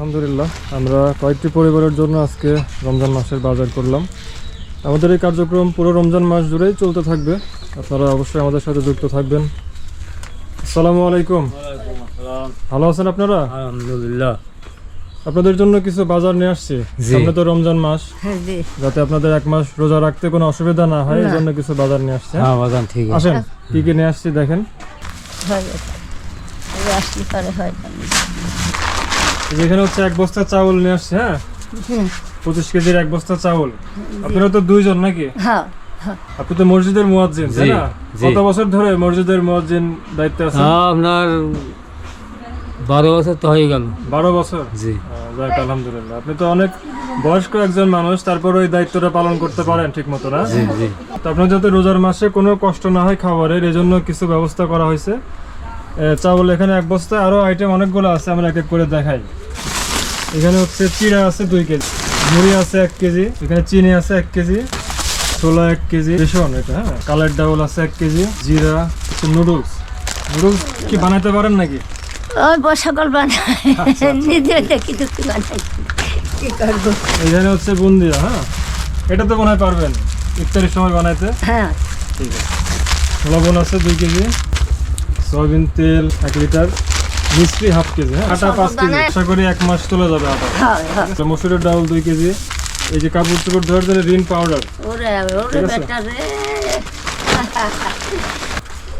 আলহামদুলিল্লাহ আমরা কয়েকটি পরিবারের জন্য আজকে রমজান মাসের বাজার করলাম। আমাদের এই কার্যক্রম পুরো রমজান মাস জুড়েই চলতে থাকবে। আপনারা অবশ্যই আমাদের সাথে যুক্ত থাকবেন। আসসালামু আলাইকুম। ভালো আছেন আপনারা? আলহামদুলিল্লাহ। আপনাদের জন্য কিছু বাজার নিয়ে আসছি। সামনে তো রমজান মাস। হ্যাঁ, যাতে আপনাদের এক মাস রোজা রাখতে কোনো অসুবিধা না হয় এই জন্য কিছু বাজার নিয়ে আসছে। হ্যাঁ বাজান ঠিক আছে। আসেন কি কি নিয়ে আসছি দেখেন। হয়ে আসলে পরে হয়। যেখানে হচ্ছে এক বস্তা চাউল নিয়ে আসছে হ্যাঁ? পঁচিশ কেজির এক বস্তা চাউল। আপনারা তো দুইজন নাকি? হ্যাঁ। আপনি তো মসজিদের মুয়াজ্জিন তাই না? কত বছর ধরে মসজিদের মুয়াজ্জিন দায়িত্বে আছেন? হ্যাঁ, আপনার বারো বছর তো হয়ে গেল। বারো বছর? জি। যাক আলহামদুলিল্লাহ। আপনি তো অনেক বয়স্ক একজন মানুষ তারপর ওই দায়িত্বটা পালন করতে পারেন ঠিক মতো না? জি জি। তো আপনার যাতে রোজার মাসে কোনো কষ্ট না হয় খাবারের এজন্য কিছু ব্যবস্থা করা হয়েছে। চাউল এখানে এক বস্তা আরও আইটেম অনেকগুলো আছে আমরা এক এক করে দেখাই। এখানে হচ্ছে চিড়া আছে দুই কেজি মুড়ি আছে এক কেজি এখানে চিনি আছে এক কেজি ছোলা এক কেজি বেসন এটা হ্যাঁ? কালার ডাউল আছে এক কেজি জিরা নুডলস। নুডলস কি বানাতে পারেন নাকি? ওই আচ্ছা, নিজে দেখি দেখি বানাই? কি করব? এখানে হচ্ছে বুন্দিয়া হ্যাঁ? এটা তো মনে হয় পারবেন ইফতারির সময় বানাইতে। হ্যাঁ। ঠিক আছে। লবণ আছে দুই কেজি সয়াবিন তেল এক লিটার। মিষ্টি হাফ কেজি হ্যাঁ? আটা পাঁচ কেজি আশা করি এক মাস চলে যাবে আটা। হ্যাঁ হ্যাঁ। আচ্ছা, মসুরের ডাউল দুই কেজি এই যে কাপড় চোপড় ধোয়ার জন্য রিন পাউডার।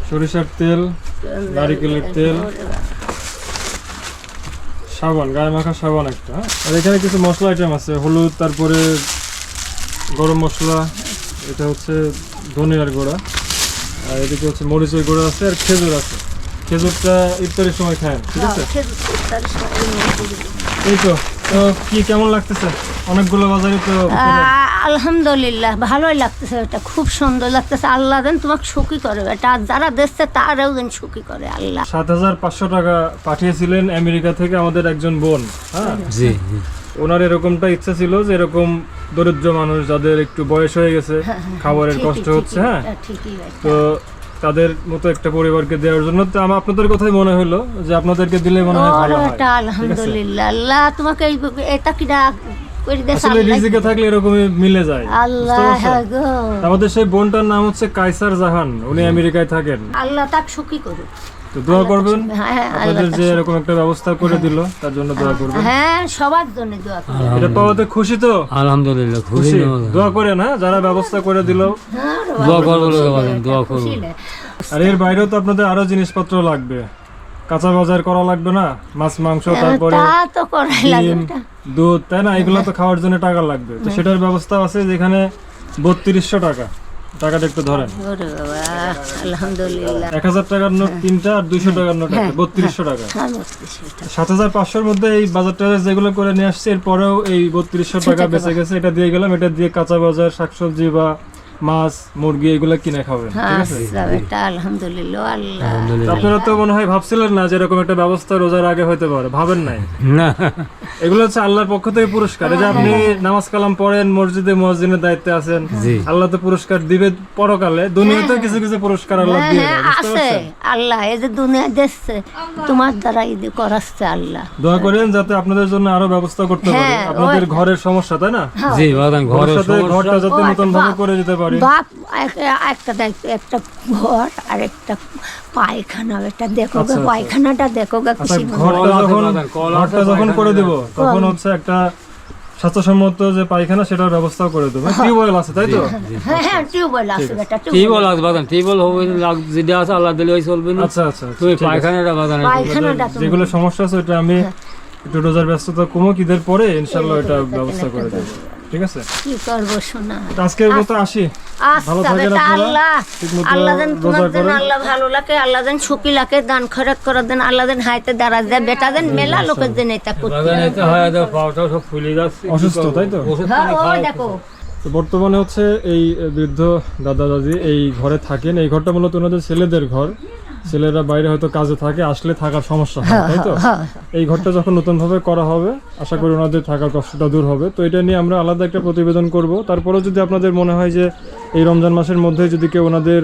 সরিষার তেল নারিকেলের তেল। সাবান গায়ে মাখা সাবান একটা আর এখানে কিছু মশলা আইটেম আছে হলুদ তারপরে গরম মশলা এটা হচ্ছে ধনিয়ার গুঁড়া আর এদিকে হচ্ছে মরিচের গুঁড়া আছে আর খেজুর আছে। খেজুরটা ইফতারের সময় খায় ঠিক আছে? হ্যাঁ। এই তো তো কি কেমন লাগতেছে? অনেকগুলো বাজারে তো আলহামদুলিল্লাহ ভালোই লাগতেছে এটা খুব সুন্দর লাগতেছে। আল্লাহ দেন তোমাকে সুখী করে এটা যারা দেখছে তারাও যেন সুখী করে আল্লাহ। সাত হাজার পাঁচশো টাকা পাঠিয়েছিলেন আমেরিকা থেকে আমাদের একজন বোন হ্যাঁ? জি। ওনার এরকমটা ইচ্ছা ছিল যে এরকম দরিদ্র মানুষ যাদের একটু বয়স হয়ে গেছে খাবারের কষ্ট হচ্ছে হ্যাঁ। তো তাদের মতো একটা পরিবারকে দেওয়ার জন্য। তো আমার আপনাদের কথাই মনে হলো যে আপনাদেরকে দিলে মনে হয় ভালো হয়। আলহামদুলিল্লাহ। আল্লাহ তোমাকে এই এটা কি আসলে রিজিকে থাকলে এরকমই মিলে যায়। আল্লাহ আমাদের সেই বোনটার নাম হচ্ছে কাইসার জাহান। উনি আমেরিকায় থাকেন। আল্লাহ তাক সুখী করুক। তো দোয়া করবেন। হ্যাঁ, হ্যাঁ, আপনাদের যে এরকম একটা ব্যবস্থা করে দিল তার জন্য দোয়া করবেন। হ্যাঁ সবার জন্য দোয়া করি এটা পাওয়াতে খুশি তো? আলহামদুলিল্লাহ খুশি? দোয়া করেন হ্যাঁ যারা ব্যবস্থা করে দিল। হ্যাঁ দোয়া করব দোয়া করব। আর এর বাইরেও তো আপনাদের আরও জিনিসপত্র লাগবে। কাঁচা বাজার করা লাগবে না মাছ মাংস তারপরে তা তো করাই লাগে ডিম দুধ তাই না? এগুলো তো খাওয়ার জন্য টাকা লাগবে। তো সেটার ব্যবস্থা আছে যেখানে বত্রিশশো টাকা। টাকাটা একটু ধরেন। ওরে বাবা আলহামদুলিল্লাহ। এক হাজার টাকার নোট তিনটা আর দুইশো টাকার নোট একটা বত্রিশশো টাকা। সাত হাজার পাঁচশোর মধ্যে এই বাজার টাজার যেগুলো করে নিয়ে আসছে এরপরেও এই বত্রিশশো টাকা বেঁচে গেছে এটা দিয়ে গেলাম এটা দিয়ে কাঁচা বাজার শাকসবজি বা মাছ মুরগি এগুলো কিনে খাবেন ঠিক আছে? এটা আলহামদুলিল্লাহ আল্লাহ। তো আপনারা তো মনে হয় ভাবছিলেন না যে এরকম একটা ব্যবস্থা রোজার আগে হতে পারে ভাবেন নাই? না। এগুলো হচ্ছে আল্লাহর পক্ষ থেকে পুরস্কার। যে আপনি নামাজ কালাম পড়েন মসজিদে দায়িত্বে আছেন আল্লাহ তো পুরস্কার দিবে পরকালে দুনিয়াতেও কিছু কিছু পুরস্কার আল্লাহ হ্যাঁ দিয়ে হ্যাঁ আছে। আল্লাহ এই যে দুনিয়া দেখছে তোমার দ্বারা এই করাচ্ছে আল্লাহ। দোয়া করেন যাতে আপনাদের জন্য আরও ব্যবস্থা করতে পারে। হ্যাঁ, আপনাদের ঘরের সমস্যা তাই না? জি বাদান ঘরে ভবিষ্যতে ঘরটা যাতে নতুন ভাবে করে দিতে পারি। বাপ একটা দেখ- একটা ঘর আর একটা পায়খানা। এটা দেখো গা, আচ্ছা, আচ্ছা। পায়খানাটা দেখো গা আচ্ছা ঘরটা যখন করে দেব। তখন হচ্ছে একটা স্বাস্থ্যসম্মত যে পায়খানা সেটার ব্যবস্থা করে দেবো। টিউবওয়েল আছে তাই তো? হ্যাঁ হ্যাঁ টিউবওয়েল আছে বেটা টিউবওয়েল। আছে বাদান টিউবওয়েল হবে আছে আল্লাহ দিলে ওই চলবে না। আচ্ছা আচ্ছা তুমি পায়খানাটা বাদান যেগুলো সমস্যা আছে ওটা আমি একটু রোজার ব্যস্ততা কমুক ঈদের পরে ইনশাল্লাহ এটা ব্যবস্থা করে দেবো। ঠিক আছে? কি করব শোনা তো আজকের মতো আসি ভালো আচ্ছা থাকেন আল্লাহ। আল্লাহ দেন তোমার আল্লাহ ভালো লাগে আল্লাহ দেন সুখী লাগে দান খরচ করে দেন আল্লাহ দেন হাইতে দাঁড়া দেয় বেটা দেন মেলা লোকের দিন এটা করতে হয় সব ফুলে যাচ্ছে। অসুস্থ, তাই তো? হ্যাঁ দেখো। তো বর্তমানে হচ্ছে এই বৃদ্ধ দাদা দাদি এই ঘরে থাকেন। এই ঘরটা মূলত ওনাদের ছেলেদের ঘর। ছেলেরা বাইরে হয়তো কাজে থাকে আসলে থাকার সমস্যা হয় তাই তো? হ্যাঁ এই ঘরটা যখন নতুনভাবে করা হবে আশা করি ওনাদের থাকার কষ্টটা দূর হবে। তো এটা নিয়ে আমরা আলাদা একটা প্রতিবেদন করব। তারপরেও যদি আপনাদের মনে হয় যে এই রমজান মাসের মধ্যে যদি কেউ ওনাদের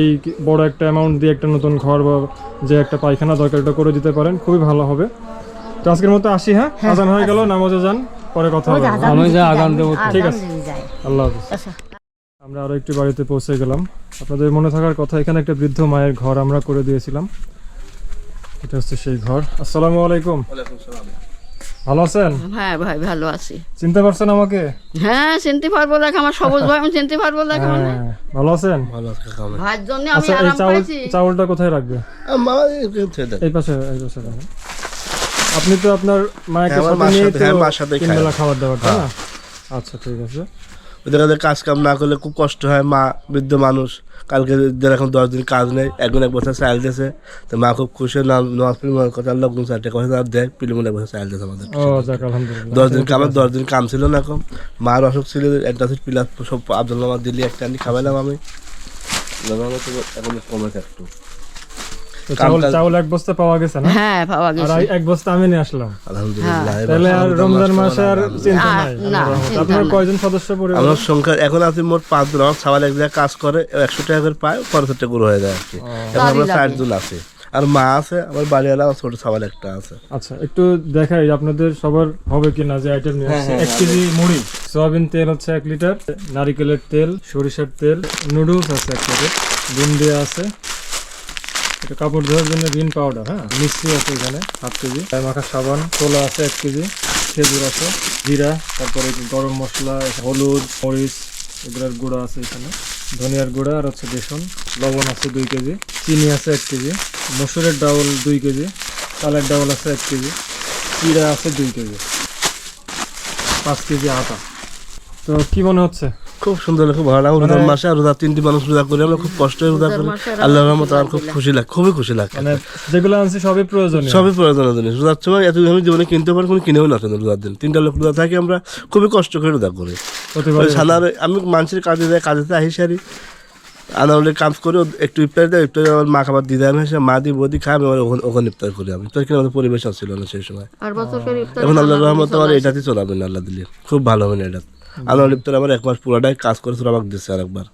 এই বড় একটা অ্যামাউন্ট দিয়ে একটা নতুন ঘর বা যে একটা পায়খানা দরকার এটা করে দিতে পারেন খুবই ভালো হবে। তো আজকের মতো আসি হ্যাঁ? আজান হয়ে গেল নামাজে যান পরে কথা হবে। আমি যা যাই, আজান দেবো ঠিক আছে। আল্লাহ হাফিজ। আচ্ছা। আমরা আরও একটি বাড়িতে পৌঁছে গেলাম। আপনাদের মনে থাকার কথা এখানে একটা বৃদ্ধ মায়ের ঘর আমরা করে দিয়েছিলাম। এটা হচ্ছে সেই ঘর। আসসালামু আলাইকুম। ভালো আছেন? হ্যাঁ ভাই ভালো আছি। চিনতে পারছেন আমাকে? হ্যাঁ চিনতে পারব দেখ আমার সবুজ ভাই আমি চিনতে পারব দেখ মানে। হ্যাঁ ভালো আছেন ভাইয়ের জন্য আমি আচ্ছা আরাম পাইছি চাউলটা কোথায় রাখবে? এই পাশে এই পাশে রাখেন। আপনি তো আপনার মায়ের হ্যাঁ, সাথে নিয়ে হ্যাঁ, তিন। বেলা খাবার দাবার না? আচ্ছা ঠিক আছে। ওদের কাছে কাজ কাম না করলে খুব কষ্ট হয় মা বৃদ্ধ মানুষ। কালকে এখন দশ দিন কাজ নেই একদিন এক বছর চাইল দিয়েছে। তো মা খুব খুশি নাম নামাজ পড়ি মনে কথা লোকজন চারটে কথা তার দেয় পিলিমন এক বছর চাইল দিয়েছে আমাদের। দশ দিন কামার দশ দিন কাম ছিল না এখন। মার অসুখ ছিল একটা পিলার সব আব্দুল নামাজ দিলি একটা আনি খাওয়াইলাম আমি। এখন কমে একটু চাউল এক বস্তা পাওয়া গেছে না? হ্যাঁ পাওয়া আর গেছে। এই এক বস্তা আমি নিয়ে আসলাম। আলহামদুলিল্লাহ তাহলে আর রমজান রমজান মাসে আর চিন্তা নাই না, আল্লাহর রহমতে। চিন্তা আপনার কয়জন সদস্য পরিবার আমার সংখ্যা এখন আছে মোট পাঁচজন আমার সবাই এক জায়গায় কাজ করে একশো টাকা করে পায় পঞ্চাশগুলো হয়ে যায় আর কি। এখন আমরা চারজন আছে। আর মা আছে আমার বাড়িওয়ালা ছোট একটা আছে। আচ্ছা একটু দেখাই আপনাদের সবার হবে কিনা যে আইটেম নিয়ে আসছে। এক কেজি মুড়ি সয়াবিন তেল হচ্ছে এক লিটার নারিকেলের তেল সরিষার তেল নুডলস আছে এক প্যাকেট ডিম দেওয়া আছে। এটা কাপড় ধোয়ার জন্য রিন পাউডার হ্যাঁ? মিষ্টি আছে এখানে, হাফ কেজি। মাখা সাবান কোলা আছে এক কেজি, খেজুর আছে, জিরা, তারপরে গরম মশলা, হলুদ, মরিচ, এগুলোর গুঁড়া আছে এখানে। ধনিয়ার গুঁড়া আর হচ্ছে বেসন, লবণ আছে দুই কেজি, চিনি আছে এক কেজি, মসুরের ডাউল দুই কেজি, চালের ডাউল আছে এক কেজি চিড়া আছে দুই কেজি। পাঁচ কেজি আটা। তো কি মনে হচ্ছে? খুব সুন্দর খুব ভালো লাগে। রোজার মাসে আর রোজা তিনটি মানুষ রোজা করি আমরা খুব কষ্ট রোজা করি। মাসে আল্লাহর রহমত আমার খুব খুশি লাগে খুবই খুশি লাগে। মানে যেগুলো আনছি সবই প্রয়োজন সবই প্রয়োজন জিনিস। রোজার সময় এত আমি জীবনে কিনতে পারি কোনো কিনেও না কিন্তু রোজার দিন। তিনটা লোক রোজা থাকি আমরা খুবই কষ্ট করে রোজা করি। সানার আমি মানুষের কাজে যাই কাজেতে আহি সারি। আনাউলের কাজ করে একটু ইফতার দেয় ইফতার আমার মা খাবার দিদা আমি এসে মা দি বদি খাই আমি ওখানে ইফতার করি আমি। তোর কিনা আমাদের পরিবেশ ছিল না সেই সময়। এখন আল্লাহর রহমত আমার এটাতে চলাবে না আল্লাহ দিলে। খুব ভালো হবে না এটা। আল্লাহ ইফতার আমার একবার পুরাটাই কাজ করেছিল আমাকে দিচ্ছে আরেকবার।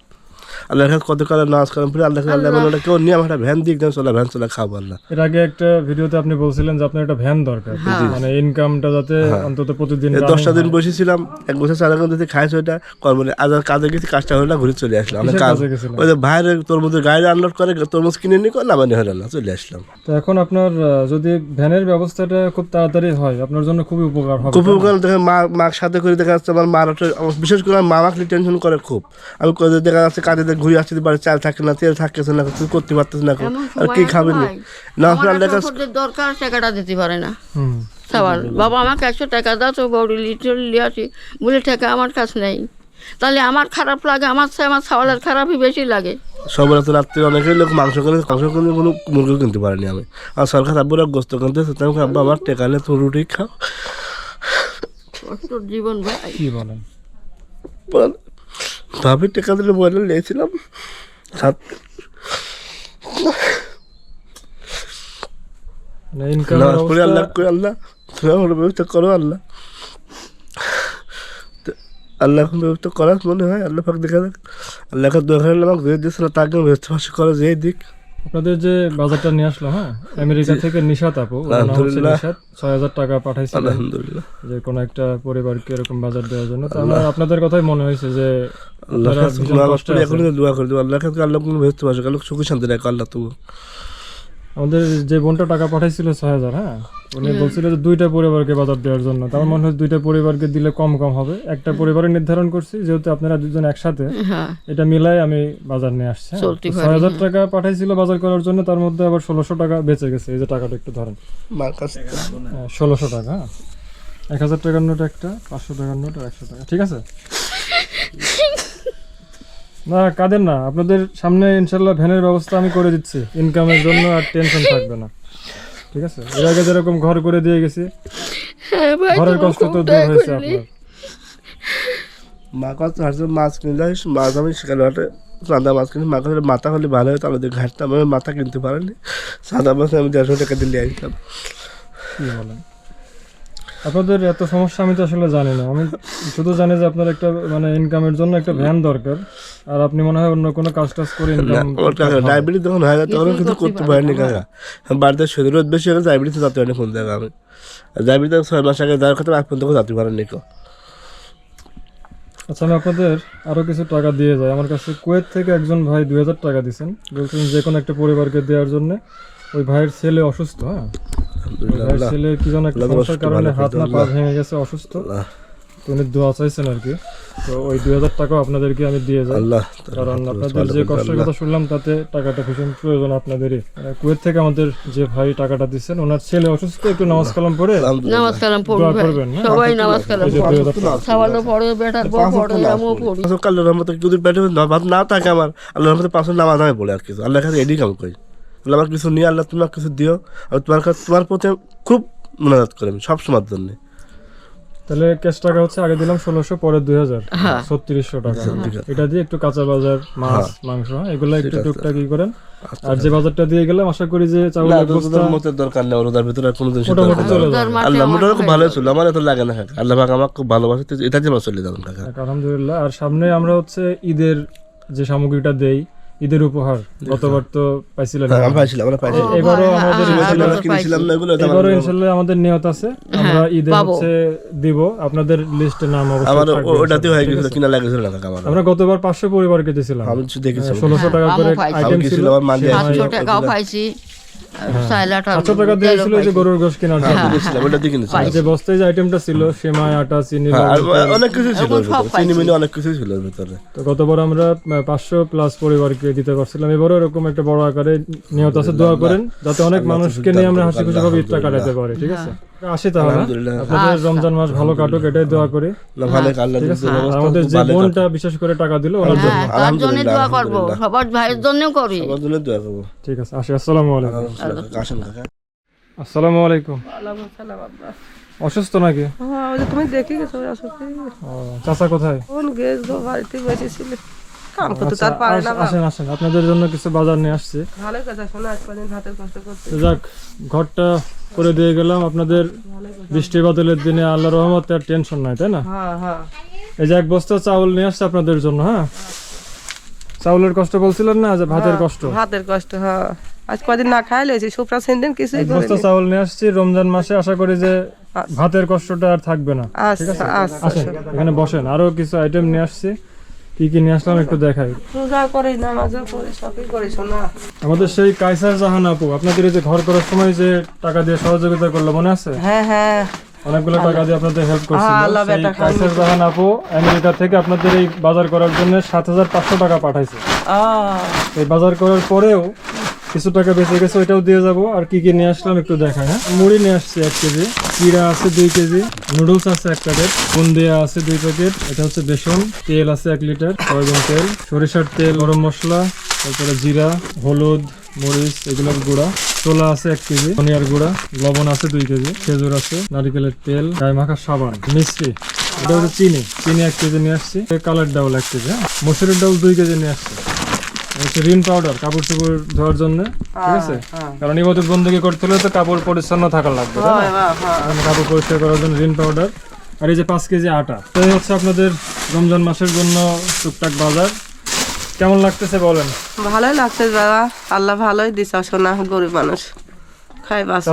আল্লাহর কাছে কত কালে নামাজ কালাম পড়ে আল্লাহ। আল্লাহ বলে কেউ নিয়ে আমার একটা ভ্যান দেন চলা ভ্যান চলা খাব আল্লাহ। এর আগে একটা ভিডিওতে আপনি বলছিলেন যে আপনার একটা ভ্যান দরকার। মানে ইনকামটা যাতে অন্তত প্রতিদিন দশটা দিন বসেছিলাম এক বছর খাইছে ওইটা কর্ম আজ আর কাজে গেছি কাজটা হলো না ঘুরে চলে আসলাম। কাজ ওই যে বাইরে তরমুজের গাড়ি আনলোড করে তরমুজ কিনে নিয়ে করে নামানি হলো না চলে আসলাম। তো এখন আপনার যদি ভ্যানের ব্যবস্থাটা খুব তাড়াতাড়ি হয় আপনার জন্য খুবই উপকার হবে। খুব উপকার দেখে মা মার সাথে করে দেখা যাচ্ছে আমার মার বিশেষ করে আমার মা আমাকে টেনশন করে খুব। আমি দেখা যাচ্ছে কাজে দিয়ে ঘুরে আসছি বাড়ি চাল থাকে না তেল থাকতেছে না তুই করতে পারতেছে না আর কি খাবেন না? আমার আপনার লেখা দরকার টাকাটা দিতে পারে না। হুম। সবার বাবা আমাকে একশো টাকা দাও তো বউরি লিটার আসি। বলে টাকা আমার কাছে নেই। তাহলে আমার খারাপ লাগে আমার আমার ছাওয়ালের খারাপই বেশি লাগে। সবার তো রাত্রে অনেকেই লোক মাংস কিনে মাংস কিনে কোনো মুরগি কিনতে পারেনি আমি। আর সরকার আব্বুরা গোস্ত কিনতে আমি আব্বা আমার টেকা নেই তুমি রুটি খাও। কষ্ট জীবন ভাই। কি বলেন ভাবি টেকা দিলে বলে নিয়েছিলাম। সাত আল্লাহ করে আল্লাহ। তুমি আমার ব্যবস্থা করো আল্লাহ। তো আল্লাহ এখন ব্যবস্থা করার মনে হয়? আল্লাহ পাক দেখা যাক। আল্লাহ দোকান আমাকে দিয়ে দিয়েছিল তাকে ব্যবস্থা করে যে দিক। আপনাদের যে বাজারটা নিয়ে আসলাম হ্যাঁ? আমেরিকা থেকে নিশাত আপু। নিশাত ছয় হাজার টাকা পাঠাইছে আলহামদুলিল্লাহ। যে কোনো একটা পরিবারকে এরকম বাজার দেওয়ার জন্য। তো আমার আপনাদের কথাই মনে হয়েছে যে আল্লাহ এখন দোয়া করে দেবো। আল্লাহকে আল্লাহ কোনো ব্যবস্থা ফাঁসি আল্লাহ সুখী শান্তি রাখো আল্লাহ তবু আমাদের যে বোনটা টাকা পাঠাইছিল ছয় হাজার হ্যাঁ? উনি বলছিল যে দুইটা পরিবারকে বাজার দেওয়ার জন্য। তার মনে হয় দুইটা পরিবারকে দিলে কম কম হবে। একটা পরিবারে নির্ধারণ করছি যেহেতু আপনারা দুজন একসাথে হ্যাঁ। এটা মিলাই আমি বাজার নিয়ে আসছি হ্যাঁ। ছয় হাজার টাকা পাঠাইছিল বাজার করার জন্য তার মধ্যে আবার ষোলোশো টাকা বেঁচে গেছে। এই যে টাকাটা একটু ধরেন। ষোলোশো টাকা হ্যাঁ? এক হাজার টাকার নোট একটা পাঁচশো টাকার নোট আর একশো টাকা। ঠিক আছে? না কাদের না? আপনাদের সামনে ইনশাল্লাহ ভ্যানের ব্যবস্থা আমি করে দিচ্ছি। ইনকামের জন্য আর টেনশন থাকবে না। ঠিক আছে? এর আগে যেরকম ঘর করে দিয়ে গেছি হ্যাঁ ঘরের কষ্ট তো দূর হয়েছে আপনার। মা কাছে হাসছে মাছ কিনে যাই মাছ আমি সেখানে হাটে সাদা মাছ কিনে। মা কাছে মাথা হলে ভালো হয় তাহলে ঘাটতাম আমি মাথা কিনতে পারিনি। সাদা মাছ আমি দেড়শো টাকা দিলে আসতাম। কি বলেন? আপনাদের এত সমস্যা আমি তো আসলে জানি না। আমি শুধু জানি যে আপনার একটা মানে ইনকামের জন্য একটা ভ্যান দরকার। আর আপনি মনে হয় অন্য কোনো কাজ টাজ করে ইনকাম ডায়াবেটিস যখন হয় না তখন কিছু করতে পারিনি কাকা। বাড়িতে শরীর বেশি হলে ডায়াবেটিস যাতে পারিনি কোন জায়গায় আমি ডায়াবেটিস ছয় মাস আগে যাওয়ার কথা এখন তখন যাতে পারেনি কেউ আচ্ছা আমি আপনাদের আরও কিছু টাকা দিয়ে যাই। আমার কাছে কুয়েত থেকে একজন ভাই দুই হাজার টাকা দিয়েছেন বলছেন যে কোনো একটা পরিবারকে দেওয়ার জন্য। ওই ভাইয়ের ছেলে অসুস্থ হ্যাঁ? আলহামদুলিল্লাহ ছেলে কি যেন সমস্যার কারণে হাত না পা ভেঙে গেছে অসুস্থ। উনি দোয়া চাইছেন আর কি। তো ওই দুই হাজার টাকাও আপনাদেরকে আমি দিয়ে যাই। আল্লাহ কারণ আপনাদের যে কষ্টের কথা শুনলাম তাতে টাকাটা ভীষণ প্রয়োজন আপনাদেরই। কুয়েত থেকে আমাদের যে ভাই টাকাটা দিচ্ছেন ওনার ছেলে অসুস্থ একটু নামাজ কালাম পড়ে নামাজ কালাম পড়ি দোয়া ভাই। করবেন? সবাই নামাজ কালাম এই যে দুই হাজার টাকা। খাওয়ালো পড়ে বেটার পড়ে আমিও পড়ি। আল্লাহর রহমতে যদি পেটে না থাকে আমার আল্লাহর রহমতে পাঁচ নামাজ আমি বলে আর কিছু আল্লাহর কাছে এডি কাম করি। আল্লাহ আমার কিছু নিয়ে আল্লাহ তোমার কিছু দিও। আর তোমার কাছে তোমার প্রতি খুব মনোজাত করি আমি সব সময়ের জন্য। তাহলে ক্যাশ টাকা হচ্ছে আগে দিলাম ষোলোশো পরে দুই হাজার। হ্যাঁ। ছত্রিশশো টাকা। এটা দিয়ে একটু কাঁচা বাজার মাছ মাংস হ্যাঁ, এগুলো একটু ঠিক টুকটাক ই করেন। আর যে বাজারটা দিয়ে গেলাম আশা করি যে বস্তা তোদের দরকার নেই রোজার ভিতরে কোনো জিনিসের মোটামুটি চলে যাবে। আল্লাহ আমার মোটামুটি খুব ভালো ছিল আমার এত লাগে না কাকা আল্লাহ পাক আমাকে খুব ভালোবাসে এটা দিয়ে আমার চলে যাবেন কাকা আলহামদুলিল্লাহ। আর সামনে আমরা হচ্ছে ঈদের যে সামগ্রীটা দেই ঈদের উপহার গতবার তো পাইছিলেন হ্যাঁ, পাইছিলাম আমরা পাইছিলাম। এবারও আমাদের হ্যাঁ, কিনেছিলাম না এগুলো এবারও আমাদের নিয়ত আছে। আমরা ঈদে হচ্ছে দিব। আপনাদের লিস্টে নাম অবশ্যই থাকবে ওটাতে হয়ে গেছিল কিনা লাগেছিল না কাকা আমরা গতবার পাঁচশো পরিবারকে দিয়েছিলাম আমি কিছু দেখেছিলাম। ষোলোশো টাকা করে আইটেম ছিল। আমার মাঝে সেমাই- টাকাও পাইছি। গরুর গোশ কেনার হ্যাঁ, জন্য দেখেছিলাম, ওটা দিয়ে কিনেছিলাম। আর যে বস্তায় যে আইটেমটা ছিল সেমাই আটা চিনি হ্যাঁ, আর লবণ, অনেক কিছু ছিল এখন ওর সব ভিতরে। চিনি মিনি অনেক কিছু ছিল ভিতরে। তো গতবার আমরা পাঁচশো প্লাস পরিবারকে দিতে পারছিলাম। এবারও এরকম একটা বড় আকারে নিয়ত আছে দোয়া করেন যাতে অনেক মানুষকে নিয়ে আমরা হাসি খুশি ভাবে ঈদটা কাটাতে পারি ঠিক আছে? আসি তাহলে। আপনাদের রমজান মাস ভালো কাটুক এটাই দোয়া করি। আমাদের যে বোনটা বিশেষ করে টাকা দিল ওনার জন্য। তার জন্য দোয়া করব। সবার ভাইয়ের জন্য করি। আমার জন্য দোয়া করব। ঠিক আছে আসি আসসালামু আলাইকুম। আসেন আসসালামু আলাইকুম। অসুস্থ নাকি? হ্যাঁ তুমি দেখে গেছো ও, চাচা কোথায়? কোন গেছ গো বাড়িতে বসেছিল। কাম করতে আচ্ছা, তার পারে না আসেন আসেন আপনাদের জন্য কিছু বাজার নিয়ে আসছি। ভালো কথা শোনা আজ কদিন হাতের কষ্ট করতে। যাক ঘরটা করে দিয়ে গেলাম। আপনাদের বৃষ্টি বাদলের দিনে আল্লাহ রহমতে আর টেনশন নাই তাই না? হ্যাঁ হ্যাঁ। এই যে এক বস্তা চাউল নিয়ে আসছে আপনাদের জন্য হ্যাঁ? চাউলের কষ্ট বলছিলেন না যে ভাতের কষ্ট? হাতের কষ্ট হ্যাঁ। আজ কদিন না খাই সুপ্রা সেনদিন কিছুই এক বস্তা চাউল নিয়ে আসছি রমজান মাসে আশা করি যে ভাতের কষ্টটা আর থাকবে না। আচ্ছা আচ্ছা। আসেন এখানে বসেন। আরও কিছু আইটেম নিয়ে আসছি। কি কি নিয়ে আসলাম একটু দেখাই। রোজা করে নামাজও করে সবই করে শোনা। আমাদের সেই কাইসার জাহান আপু আপনাদের যে ঘর করার সময় যে টাকা দিয়ে সহযোগিতা করল মনে আছে? হ্যাঁ হ্যাঁ। অনেকগুলো টাকা দিয়ে আপনাদের হেল্প করছিল। খান। কাইসার জাহান আপু আমেরিকা থেকে আপনাদের এই বাজার করার জন্য সাত হাজার পাঁচশো টাকা পাঠাইছে। এই বাজার করার পরেও কিছু টাকা বেঁচে গেছে, ওইটাও দিয়ে যাব। আর কি কি নিয়ে আসলাম একটু দেখাই হ্যাঁ? মুড়ি নিয়ে আসছি এক কেজি চিড়া আছে দুই কেজি, নুডলস আছে এক প্যাকেট বুন্দিয়া আছে দুই প্যাকেট এটা হচ্ছে বেসন, তেল আছে এক লিটার সয়াবিন তেল, সরিষার তেল, গরম মশলা, তারপরে জিরা, হলুদ, মরিচ, এগুলোর গুঁড়া, ছোলা আছে এক কেজি, ধনিয়ার গুঁড়া, লবণ আছে দুই কেজি, খেজুর আছে, নারিকেলের তেল, গায়ে মাখা সাবান, মিষ্টি, এটা হচ্ছে চিনি চিনি এক কেজি নিয়ে আসছি কালার ডাউল এক কেজি হ্যাঁ? মসুরের ডাউল দুই কেজি নিয়ে আসছি। হচ্ছে রিন পাউডার কাপড় চোপড় ধোয়ার জন্য ঠিক আছে? কারণ ইবাদত বন্দী করতে হলে তো কাপড় পরিচ্ছন্ন থাকা লাগবে তাই? হ্যাঁ, হ্যাঁ। কাপড় পরিষ্কার করার জন্য রিন পাউডার। আর এই যে পাঁচ কেজি আটা তো হচ্ছে আপনাদের রমজান মাসের জন্য টুকটাক বাজার। কেমন লাগতেছে বলেন? ভালোই লাগছে দাদা আল্লাহ ভালোই দিছে শোনা গরিব মানুষ। খাই বাস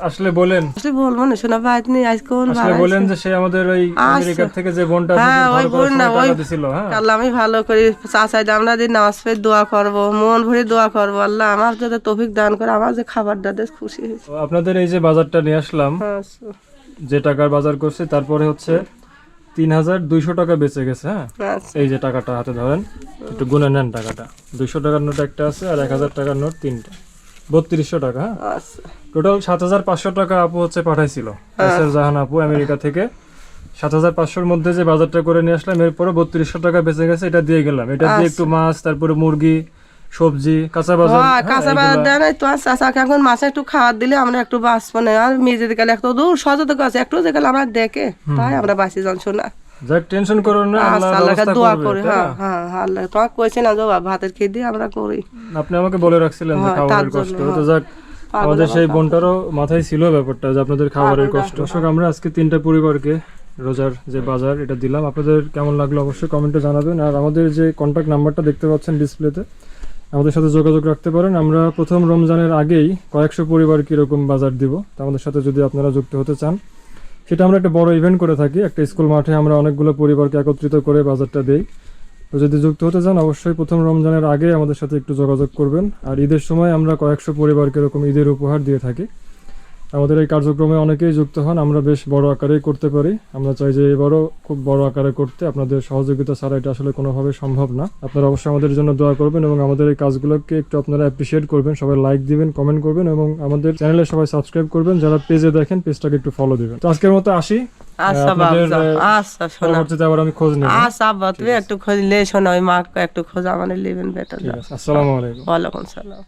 আসলে বলেন। বলব না শোনা বাইত নেই আজ কোন আসলে বলেন যে সে আমাদের ওই আমেরিকা থেকে যে বোনটা হ্যাঁ, ওই বোন না, ওই- হ্যাঁ। আল্লাহ আমি ভালো করি চাচাই আমরা দিন নামাজ পড়ে দোয়া করব মন ভরে দোয়া করব আল্লাহ আমার যাতে তৌফিক দান করে আমার যে খুশি হয়েছে। আপনাদের এই যে বাজারটা নিয়ে আসলাম আচ্ছা, যে টাকার বাজার করছে তারপরে হচ্ছে তিন হাজার দুইশো টাকা বেঁচে গেছে হ্যাঁ? আচ্ছা। এই যে টাকাটা হাতে ধরেন একটু গুনে নেন টাকাটা। দুইশো টাকার নোট একটা আছে আর এক হাজার টাকার নোট তিনটা। বত্রিশশো টাকা হ্যাঁ? আচ্ছা। টোটাল সাত হাজার পাঁচশো টাকা আপু হচ্ছে পাঠাইছিল জাহান আপু আমেরিকা থেকে। সাত হাজার পাঁচশোর মধ্যে যে বাজারটা করে নিয়ে আসলাম এরপরে বত্রিশশো টাকা বেঁচে গেছে এটা দিয়ে গেলাম। এটা দিয়ে একটু মাছ তারপরে মুরগি সবজি কাঁচা বাজার হ্যাঁ হ্যাঁ, কাঁচা বাজার দেয় নাই চাচাকে এখন মাছে একটু খাবার দিলে আমরা একটু বাঁচবো না। আর মেজেতে গেলে একটু দূর সচেতন আছে একটু যে গেলে আমরা দেখে তাই আমরা বাঁচি জানছো শোনা যাক টেনশন করো না আচ্ছা, দোয়া করি হ্যাঁ হ্যাঁ হ্যাঁ, আল্লাহ তোমাকে কইছে না যে বাবা, ভাতের খেয়ে দিয়ে আমরা করি। আপনি আমাকে বলে রাখছিলেন যে হ্যাঁ, খাবারের কষ্ট। তো যাক আমাদের সেই বোনটারও মাথায় ছিল ব্যাপারটা যে আপনাদের খাবারের কষ্ট। দর্শক আমরা আজকে তিনটা পরিবারকে রোজার যে বাজার এটা দিলাম। আপনাদের কেমন লাগল অবশ্যই কমেন্টে জানাবেন। আর আমাদের যে কন্ট্যাক্ট নাম্বারটা দেখতে পাচ্ছেন ডিসপ্লেতে আমাদের সাথে যোগাযোগ রাখতে পারেন। আমরা প্রথম রমজানের আগেই কয়েকশো পরিবার কীরকম বাজার দিব তো আমাদের সাথে যদি আপনারা যুক্ত হতে চান। সেটা আমরা একটা বড় ইভেন্ট করে থাকি। একটা স্কুল মাঠে আমরা অনেকগুলো পরিবারকে একত্রিত করে বাজারটা দেই। তো যদি যুক্ত হতে চান, অবশ্যই প্রথম রমজানের আগে আমাদের সাথে একটু যোগাযোগ করবেন। আর ঈদের সময় আমরা কয়েকশো পরিবারকে এরকম ঈদের উপহার দিয়ে থাকি। আমাদের এই কার্যক্রমে অনেকেই যুক্ত হন আমরা বেশ বড় আকারেই করতে পারি। আমরা চাই যে এবারও খুব বড় আকারে করতে। আপনাদের সহযোগিতা ছাড়া এটা আসলে কোনোভাবে সম্ভব না। আপনারা অবশ্যই আমাদের জন্য দোয়া করবেন এবং আমাদের এই কাজগুলোকে একটু আপনারা অ্যাপ্রিসিয়েট করবেন। সবাই লাইক দিবেন কমেন্ট করবেন এবং আমাদের চ্যানেলে সবাই সাবস্ক্রাইব করবেন। যারা পেজে দেখেন পেজটাকে একটু ফলো দিবেন। তো আজকের মতো আসি। আচ্ছা আচ্ছা খোঁজ নেব। আচ্ছা আব্বা তুমি একটু খোঁজ লে শোনা ওই মাকে একটু খোঁজ আমার নেবেন বেটা ঠিক আছে আসসালামু আলাইকুম। ওয়ালাইকুম সালাম